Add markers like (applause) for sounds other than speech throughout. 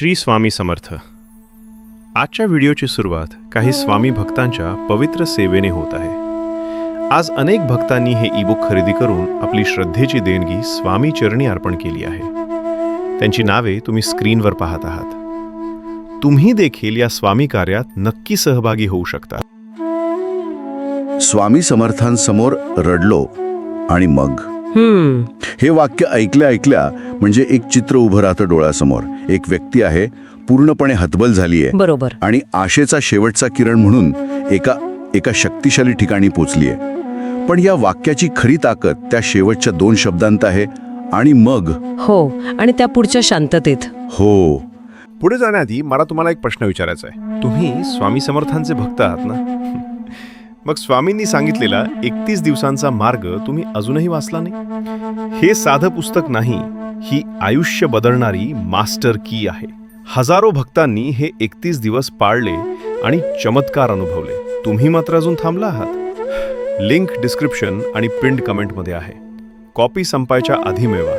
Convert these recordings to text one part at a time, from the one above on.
श्री स्वामी समर्थ. आजच्या व्हिडिओची सुरुवात काही स्वामी भक्तांच्या पवित्र सेवेने होत आहे. आज अनेक भक्तांनी हे ईबुक खरेदी करून आपली श्रद्धेची देणगी स्वामी चरणी अर्पण केली आहे. त्यांची नावे तुम्ही स्क्रीनवर पाहत आहात. तुम्ही देखील या स्वामी कार्यात नक्की सहभागी होऊ शकता. स्वामी समर्थांसमोर रडलो आणि मग? हम्म. हे वाक्य ऐकल्या ऐकल्या म्हणजे एक चित्र उभं राहतं डोळ्यासमोर. एक व्यक्ती आहे पूर्णपणे हतबल झालीये. बरोबर. आणि आशेचा शेवटचा किरण म्हणून एका एका शक्तिशाली ठिकाणी पोचलीये. पण या वाक्याची खरी ताकद त्या शेवटच्या दोन शब्दांत आहे आणि मग? हो आणि त्या पुढच्या शांततेत. हो. पुढे जाण्याआधी मला तुम्हाला एक प्रश्न विचारायचा आहे. तुम्ही स्वामी समर्थांचे भक्त आहात ना? (laughs) मग स्वामींनी सांगितलेला एकतीस दिवसांचा मार्ग तुम्ही अजूनही वाचला नाही? हे साधं पुस्तक नाही ही आयुष्य बदलणारी मास्टर की आहे. हजारो भक्तांनी हे एकतीस दिवस पाळले आणि चमत्कार अनुभवले. तुम्ही मात्र अजून थांबला आहात? लिंक डिस्क्रिप्शन आणि पिंड कमेंटमध्ये आहे. कॉपी संपायच्या आधी मिळवा.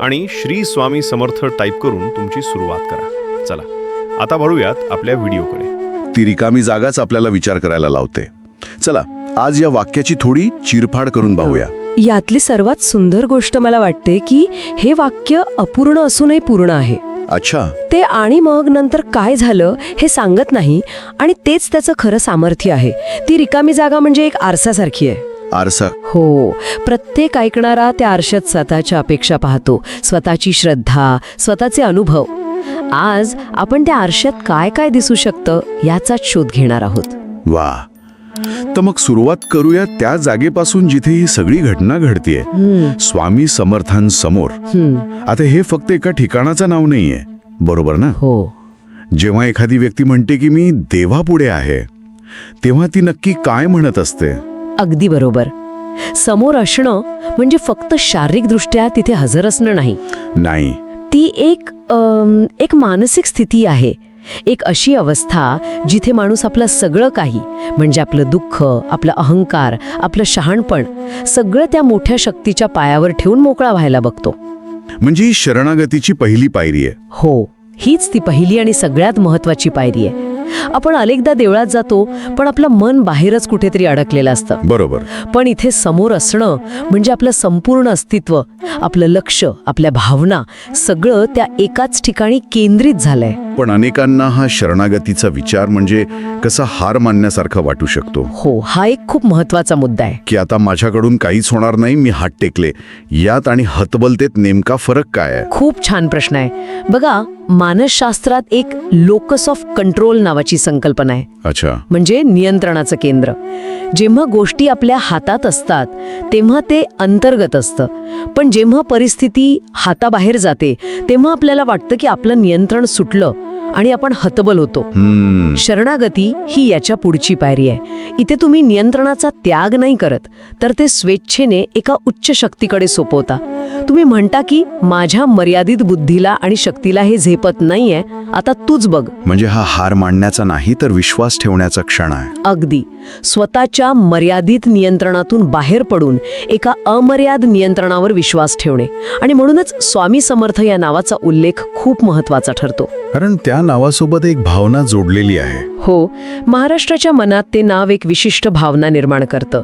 आणि श्री स्वामी समर्थ टाईप करून तुमची सुरुवात करा. चला आता वळूयात आपल्या व्हिडिओकडे. ती रिकामी जागाच आपल्याला विचार करायला लावते. चला आज या वाक्याची थोडी चिरफाड करून पाहूया. यातली सर्वात सुंदर गोष्ट मला वाटते की हे वाक्य अपूर्ण असूनही पूर्ण आहे. अच्छा. ते आणि मग नंतर काय झालं हे सांगत नाही आणि तेच त्याचं खरं सामर्थ्य आहे. ती रिकामी जागा म्हणजे एक आरसासारखी आहे. आरसा. हो प्रत्येक ऐकणारा त्या आरशात स्वतःच्या अपेक्षा पाहतो स्वतःची श्रद्धा स्वतःचे अनुभव. आज आपण त्या आरशात काय काय दिसू शकतं याचाच शोध घेणार आहोत. वा. तर मग सुरुवात करूया त्या जागेपासून जिथे ही सगळी घटना घडतीये. स्वामी समर्थांसमोर. आता हे फक्त एका ठिकाणाचं नाव नाहीये. बरोबर ना? हो. जेव्हा एखादी व्यक्ती म्हणते की मी देवापुढे आहे तेव्हा ती नक्की काय म्हणत असते? अगदी बरोबर. समोर असणं म्हणजे फक्त शारीरिकदृष्ट्या तिथे हजर असणं नाही. नाही. ती एक अम, एक मानसिक स्थिती आहे. एक अशी अवस्था जिथे माणूस आपलं सगळं काही म्हणजे आपलं दुःख आपलं अहंकार आपलं शहाणपण सगळं त्या मोठ्या शक्तीच्या पायावर ठेवून मोकळा व्हायला बघतो. म्हणजे ही शरणागतीची पहिली पायरी आहे. हो हीच ती पहिली आणि सगळ्यात महत्वाची पायरी आहे. आपण अनेकदा देवळात जातो पण आपलं मन बाहेरच कुठेतरी अडकलेलं असतं. बरोबर. पण इथे समोर असणं म्हणजे आपलं संपूर्ण अस्तित्व आपलं लक्ष आपल्या भावना सगळं त्या एकाच ठिकाणी केंद्रित झालंय. पण अनेकांना हा शरणागतीचा विचार म्हणजे कसा हार मानण्यासारखा वाटू शकतो. हो हा एक खूप महत्त्वाचा मुद्दा आहे. की आता माझ्याकडून काहीच होणार नाही मी हात टेकले. यात आणि हतबलतेत नेमका फरक काय आहे? खूप छान प्रश्न आहे. बघा मानसशास्त्रात एक लोकस ऑफ कंट्रोल नावाची संकल्पना आहे. अच्छा. म्हणजे नियंत्रणाचं केंद्र. जेव्हा गोष्टी आपल्या हातात असतात तेव्हा ते अंतर्गत असतं. पण जेव्हा परिस्थिती हाताबाहेर जाते तेव्हा आपल्याला वाटतं की आपलं नियंत्रण सुटलं आणि आपण हतबल होतो. शरणागती ही याच्या पुढची पायरी आहे. इथे तुम्ही नियंत्रणाचा त्याग नाही करत तर ते स्वेच्छेने एका उच्च शक्तीकडे सोपवता. तुम्ही म्हणता की माझ्या मर्यादित बुद्धीला आणि शक्तीला हे झेपत नाहीये आता तूच बघ. म्हणजे हा हार मांडण्याचा नाही तर विश्वास ठेवण्याचा क्षण आहे. अगदी. स्वतःच्या मर्यादित नियंत्रणातून बाहेर पडून एका अमर्याद नियंत्रणावर विश्वास ठेवणे. आणि म्हणूनच स्वामी समर्थ या नावाचा उल्लेख खूप महत्त्वाचा ठरतो. कारण त्या नावासोबत एक भावना जोडलेली आहे. हो महाराष्ट्राच्या मनात ते नाव एक विशिष्ट भावना निर्माण करतं.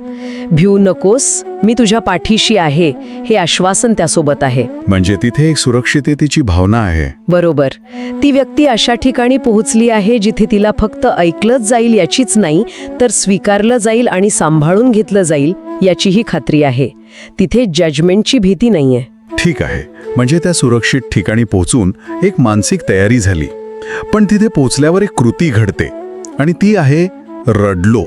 भिऊ नकोस मी तुझ्या पाठीशी आहे हे आश्वासन त्यासोबत आहे. म्हणजे तिथे एक सुरक्षिततेची भावना आहे. बरोबर. ती व्यक्ती अशा ठिकाणी पोहोचली आहे जिथे तिला फक्त ऐकलंच जाईल याचीच नाही तर स्वीकारलं जाईल आणि सांभाळून घेतलं जाईल याचीही खात्री आहे. तिथे जजमेंटची भीती नाहीये. ठीक आहे. म्हणजे त्या सुरक्षित ठिकाणी पोहोचून एक मानसिक तयारी झाली. पण तिथे पोचल्यावर एक कृती घडते. आणि ती आहे रडलो.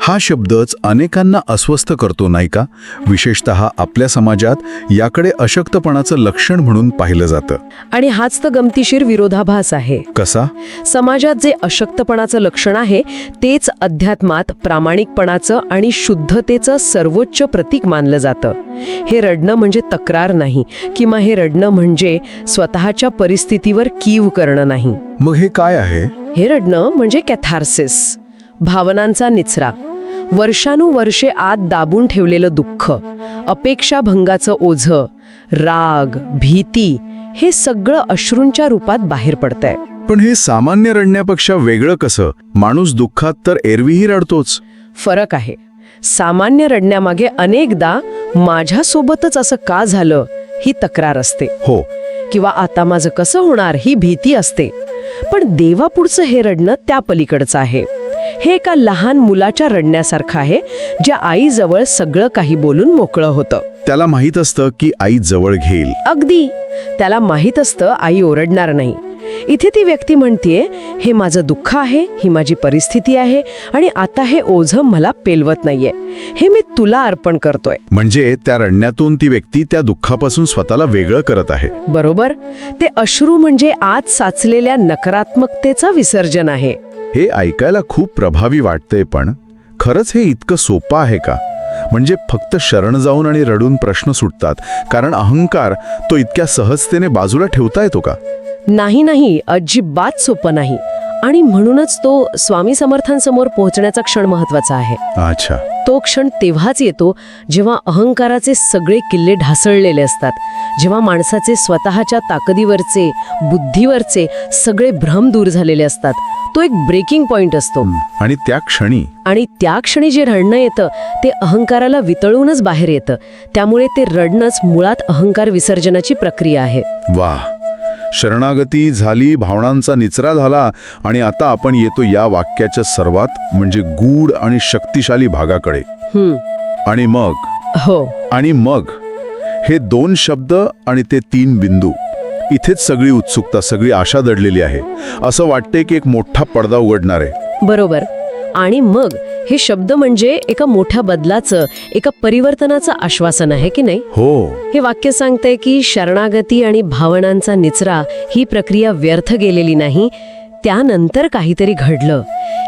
हा शब्दच अनेकांना अस्वस्थ करतो नाही का? विशेषत आपल्या समाजात याकडे अशक्तपणाचं लक्षण म्हणून पाहिलं जातं. आणि हाच तर गमतीशीर विरोधाभास आहे. कसा? समाजात जे अशक्तपणाचं लक्षण आहे तेच अध्यात्मात प्रामाणिकपणाचं आणि शुद्धतेचं सर्वोच्च प्रतीक मानलं जातं. हे रडणं म्हणजे तक्रार नाही किंवा हे रडणं म्हणजे स्वतःच्या परिस्थितीवर कीव करणं नाही. मग हे काय आहे? हे रडणं म्हणजे कॅथार्सिस भावनांचा निचरा. वर्षानुवर्षे आत दाबून ठेवलेलं दुःख अपेक्षाभंगाचं ओझं राग भीती हे सगळं अश्रूंच्या रूपात बाहेर पडतंय. पण हे सामान्य रडण्यापेक्षा वेगळं कसं? माणूस दुःखात तर एरवीही रडतोच. फरक आहे. सामान्य रडण्यामागे अनेकदा माझ्यासोबतच असं का झालं ही तक्रार असते. हो. किंवा आता माझं कसं होणार ही भीती असते. पण देवापुढचं हे रडणं त्या पलीकडचं आहे. हे एका लहान मुलाच्या रडण्यासारखं आहे ज्या आईजवळ सगळं काही बोलून मोकळं होतं. त्याला माहीत असतं की आई जवळ घेईल. अगदी. त्याला माहीत असतं आई ओरडणार नाही. इथे ती व्यक्ती म्हणतीये हे माझं दुःख आहे ही माझी परिस्थिती आहे आणि आता हे ओझं मला पेलवत नाहीये. हे मी तुला अर्पण करतोय. म्हणजे त्या रडण्यातून ती व्यक्ती त्या दुःखापासून स्वतःला वेगळं करत आहे. बरोबर. ते अश्रू म्हणजे आत साचलेल्या नकारात्मकतेचं विसर्जन आहे. हे ऐकायला खूप प्रभावी वाटतंय पण खरंच हे इतकं सोपं आहे का? म्हणजे फक्त शरण जाऊन आणि रडून प्रश्न सुटतात कारण अहंकार तो इतक्या सहजतेने बाजूला ठेवता येतो का? नाही नाही अजिबात सोपं नाही. आणि म्हणूनच तो स्वामी समर्थांसमोर पोहोचण्याचा क्षण महत्त्वाचा आहे. अच्छा. तो क्षण तेव्हाच येतो जेव्हा अहंकाराचे सगळे किल्ले ढासळलेले असतात जेव्हा माणसाचे स्वतःच्या ताकदीवरचे बुद्धीवरचे सगळे भ्रम दूर झालेले असतात तो एक ब्रेकिंग पॉइंट असतो. आणि त्या क्षणी आणि त्या क्षणी जे रडणं येतं ते अहंकाराला वितळूनच बाहेर येतं. त्यामुळे ते रडणंच मुळात अहंकार विसर्जनाची प्रक्रिया आहे. वा शरणागती झाली भावनांचा निचरा झाला आणि आता आपण येतो या वाक्याच्या सर्वात म्हणजे गूढ आणि शक्तिशाली भागाकडे. आणि मग? हो. आणि मग? हे दोन शब्द आणि ते तीन बिंदू. इथेच सगळी उत्सुकता सगळी आशा दडलेली आहे. असं वाटते की एक मोठा पडदा उघडणार आहे. बरोबर. आणि मग हे शब्द म्हणजे एका मोठ्या बदलाचं एका परिवर्तनाचं आश्वासन आहे की नाही? हो. हे वाक्य सांगते की शरणागती आणि भावनांचा निचरा ही प्रक्रिया व्यर्थ गेलेली नाही. त्यानंतर काहीतरी घडलं.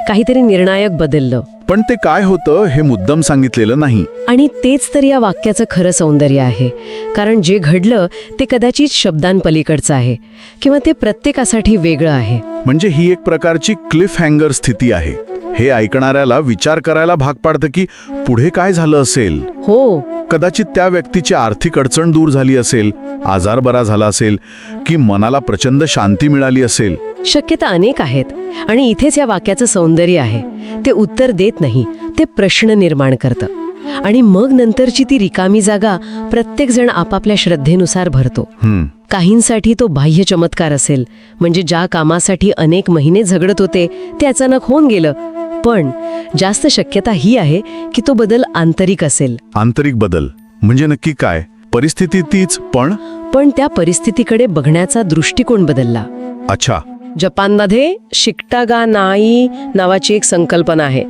काहीतरी निर्णायक बदललं. पण ते काय होतं हे मुद्दाम सांगितलेलं नाही. आणि तेच तर या वाक्याचं खरं सौंदर्य आहे. कारण जे घडलं ते कदाचित शब्दांपलीकडचं आहे. किंवा ते प्रत्येकासाठी वेगळं आहे. म्हणजे ही एक प्रकारची क्लिफ हँगर स्थिती आहे. हे ऐकणाऱ्याला विचार करायला भाग पाडतं की पुढे काय झालं असेल? हो. कदाचित त्या व्यक्तीची आर्थिक अडचण दूर झाली असेल आजार बरा झाला असेल की मनाला प्रचंड शांती मिळाली असेल. शक्यता अनेक आहेत. आणि इथेच या वाक्याचं सौंदर्य आहे. ते उत्तर देत नाही ते प्रश्न निर्माण करतं. आणि मग नंतरची ती रिकामी जागा प्रत्येक जण आपापल्या श्रद्धेनुसार भरतो. काहींसाठी तो बाह्य चमत्कार असेल म्हणजे ज्या कामासाठी अनेक महिने झगडत होते ते अचानक होऊन गेलं. पण जास्त शक्यता ही आहे की तो बदल आंतरिक असेल. आंतरिक बदल म्हणजे नक्की काय? परिस्थिती तीच पण? पण त्या परिस्थितीकडे बघण्याचा दृष्टिकोन बदलला. अच्छा. जपानमध्ये शिकटागा नाई नावाची एक संकल्पना आहे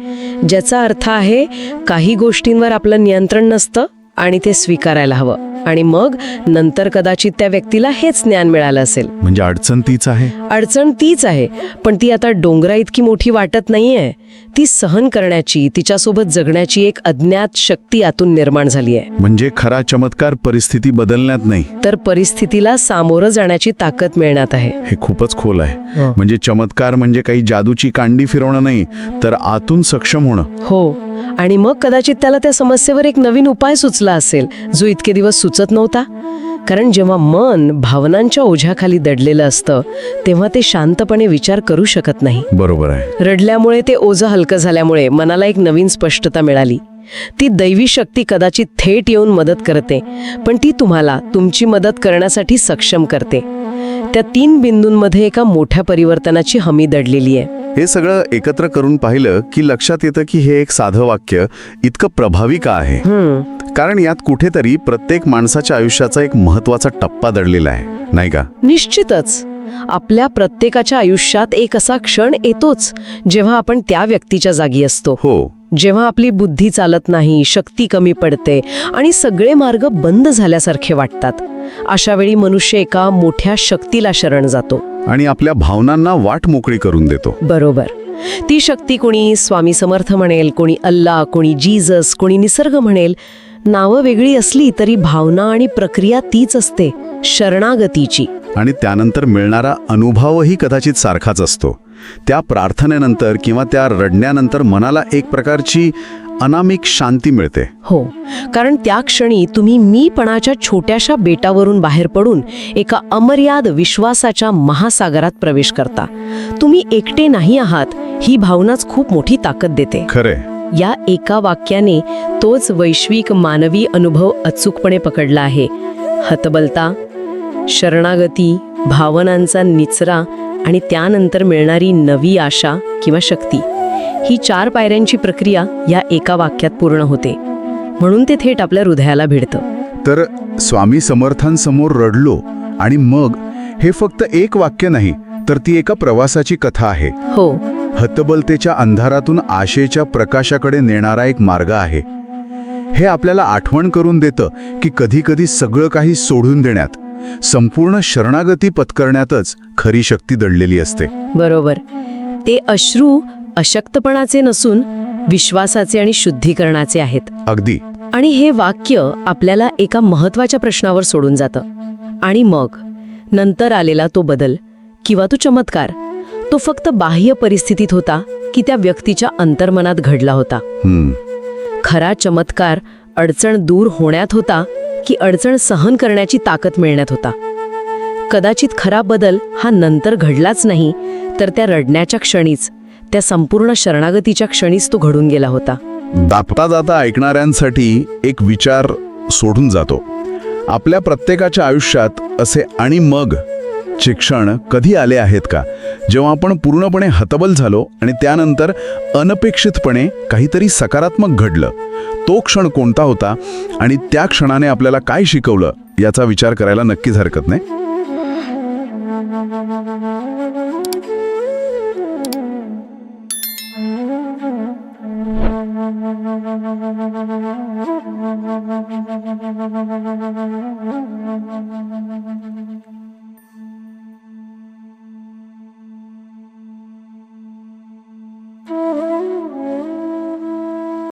ज्याचा अर्थ आहे काही गोष्टींवर आपलं नियंत्रण नसतं आणि ते स्वीकारायला हवं. आणि मग नंतर कदाचित त्या व्यक्तीला हेच ज्ञान मिळालं असेल. म्हणजे अडचण तीच आहे? अडचण तीच आहे पण ती आता डोंगरा इतकी मोठी वाटत नाहीये. ती सहन करण्याची तिच्यासोबत जगण्याची एक अज्ञात शक्ती आतून निर्माण झाली आहे म्हणजे खरा चमत्कार परिस्थिती बदलण्यात नाही? तर परिस्थितीला सामोरं जाण्याची ताकद मिळण्यात आहे. हे खूपच खोल आहे. म्हणजे चमत्कार म्हणजे काही जादूची कांडी फिरवणं नाही तर आतून सक्षम होणं. हो. आणि मग कदाचित त्याला त्या समस्येवर एक नवीन उपाय सुचला असेल जो इतके दिवस सुचत नव्हता. कारण जेव्हा मन भावनांच्या ओझ्याखाली दडलेलं असतं तेव्हा ते शांतपणे विचार करू शकत नाही. बरोबर आहे. रडल्यामुळे ते ओझं हलकं झाल्यामुळे मनाला एक नवीन स्पष्टता मिळाली. ती दैवी शक्ती कदाचित थेट येऊन मदत करते पण ती तुम्हाला तुमची मदत करण्यासाठी सक्षम करते. त्या तीन बिंदूंमध्ये एका मोठ्या परिवर्तनाची हमी दडलेली आहे. हे सगळं एकत्र करून पाहिलं की लक्षात येतं की हे एक साधं वाक्य इतकं प्रभावी का आहे? कारण यात कुठेतरी प्रत्येक माणसाच्या आयुष्याचा एक महत्त्वाचा टप्पा दडलेला आहे नाही का? निश्चितच. आपल्या प्रत्येकाच्या आयुष्यात एक असा क्षण येतोच जेव्हा आपण त्या व्यक्तीच्या जागी असतो. हो. जेव्हा आपली बुद्धी चालत नाही शक्ती कमी पडते आणि सगळे मार्ग बंद झाल्यासारखे वाटतात. अशा वेळी मनुष्य एका मोठ्या शक्तीला शरण जातो. आणि आपल्या भावनांना वाट मोकळी करून देतो. बरोबर. ती शक्ती कोणी स्वामी समर्थ म्हणेल कोणी अल्ला कोणी जीजस कोणी निसर्ग म्हणेल नावं वेगळी असली तरी भावना आणि प्रक्रिया तीच असते शरणागतीची. आणि त्यानंतर मिळणारा अनुभवही कदाचित सारखाच असतो. त्या प्रार्थनेनंतर किंवा त्या रडण्यानंतर मनाला एक प्रकारची अनामिक शांती मिळते. हो कारण त्या क्षणी तुम्ही मीपणाच्या छोट्याशा बेटावरून बाहेर पडून एका अमर्याद विश्वासाच्या महासागरात प्रवेश करता. तुम्ही एकटे नाही आहात ही भावनाच खूप मोठी ताकद देते. खरे या एका वाक्याने तोच वैश्विक मानवी अनुभव अचूकपणे पकडला आहे. हतबलता शरणागती भावनांचा निचरा आणि त्यानंतर मिळणारी नवी आशा किंवा शक्ती. ही चार पायऱ्यांची प्रक्रिया या एका वाक्यात पूर्ण होते. म्हणून ते थेट आपल्या हृदयाला भिडतं. तर स्वामी समर्थांसमोर रडलो आणि मग हे फक्त एक वाक्य नाही तर ती एका प्रवासाची कथा आहे. हो. हतबलतेच्या अंधारातून आशेच्या प्रकाशाकडे नेणारा एक मार्ग आहे. हे आपल्याला आठवण करून देतं की कधीकधी सगळं काही सोडून देण्यात संपूर्ण शरणागती पत्करण्यातच खरी शक्ती दडलेली असते. बरोबर. ते अश्रू अशक्तपणाचे नसून विश्वासाचे आणि शुद्धीकरणाचे आहेत. अगदी. आणि हे वाक्य आपल्याला एका महत्त्वाच्या प्रश्नावर सोडून जातं. आणि मग नंतर आलेला तो बदल किंवा तो चमत्कार तो फक्त बाह्य परिस्थितीत होता की त्या व्यक्तीच्या अंतर्मनात घडला होता. हम्म. खरा चमत्कार अडचण दूर होण्यात होता की अडचण सहन करण्याची ताकद मिळण्यात होता. कदाचित खरा बदल हा नंतर घडलाच नाही तर त्या रडण्याच्या क्षणीच त्या संपूर्ण शरणागतीच्या क्षणीच तो घडून गेला होता. दापता जाता ऐकणाऱ्यांसाठी एक विचार सोडून जातो. आपल्या प्रत्येकाच्या आयुष्यात असे आणि मग चे क्षण कधी आले आहेत का? जेव्हा आपण पूर्णपणे हतबल झालो आणि त्यानंतर अनपेक्षितपणे काहीतरी सकारात्मक घडलं. तो क्षण कोणता होता आणि त्या क्षणाने आपल्याला काय शिकवलं याचा विचार करायला नक्कीच हरकत नाही. Música